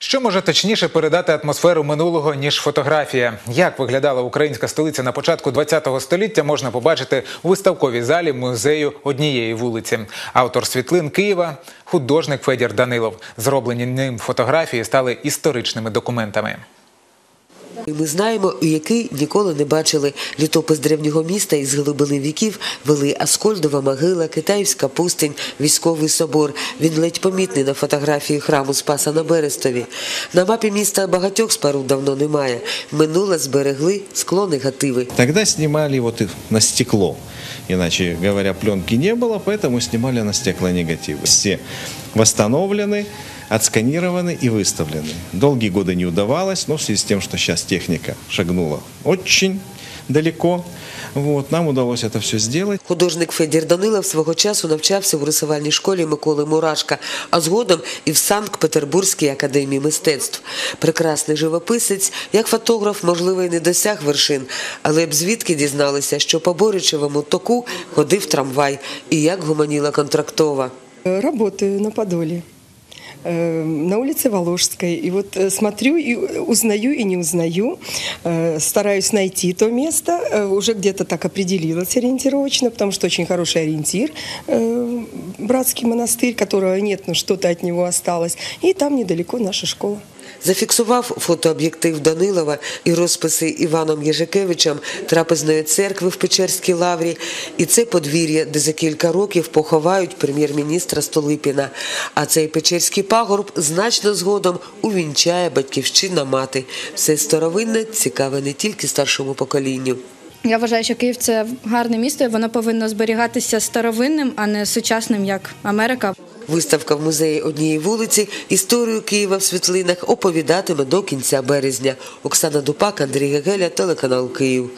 Що може точніше передати атмосферу минулого ніж фотографія? Як виглядала українська столиця на початку ХХ століття, можна побачити у виставковій залі музею однієї вулиці. Автор світлин Києва, художник Федір Данилов. Зроблені ним фотографії стали історичними документами. І Ми знаємо, у який ніколи не бачили літопис древнього міста із глибини віків вели Аскольдова могила, Китаївська пустинь, військовий собор. Він ледь помітний на фотографії храму Спаса на Берестові. На мапі міста багатьох споруд давно немає. Минуле зберегли скло негативи. Тогда снимали вот и на стекло. Иначе говоря, пленки не было, поэтому снимали на стеклонегативы. Все восстановлены, отсканированы и выставлены. Долгие годы не удавалось, но в связи с тем, что сейчас техника шагнула очень далеко, вот, нам удалось это все сделать. Художник Федір Данилов свого часу навчався у рисувальній школі Миколи Мурашка, а згодом і в Санкт-Петербурзькій академії мистецтв. Прекрасний живописець, як фотограф, можливо, і не досяг вершин, але б звідки дізналися, що по Боричевому току ходив трамвай і як гуманіла контрактова. Э, Работаю на Подоле, э, на улице Воложской. И вот э, смотрю и узнаю и не узнаю. Стараюсь найти то место. Уже где-то так определилась ориентировочно, потому что очень хороший ориентир. Братский монастырь, которого нет, но что-то от него осталось. И там недалеко наша школа. Зафіксував фотооб'єктив Данилова і розписи Іваном Єжикевичем трапезної церкви в Печерській лаврі. І це подвір'я, де за кілька років поховають прем'єр-міністра Столипіна. А цей Печерський пагорб значно згодом увінчає батьківщина мати. Все старовинне цікаве не тільки старшому поколінню. Я вважаю, що Київ це гарне місто, і воно повинно зберігатися старовинним, а не сучасним, як Америка. Виставка в музеї однієї вулиці історію Києва в світлинах оповідатиме до кінця березня. Оксана Дупак, Андрій Гегеля, телеканал Київ.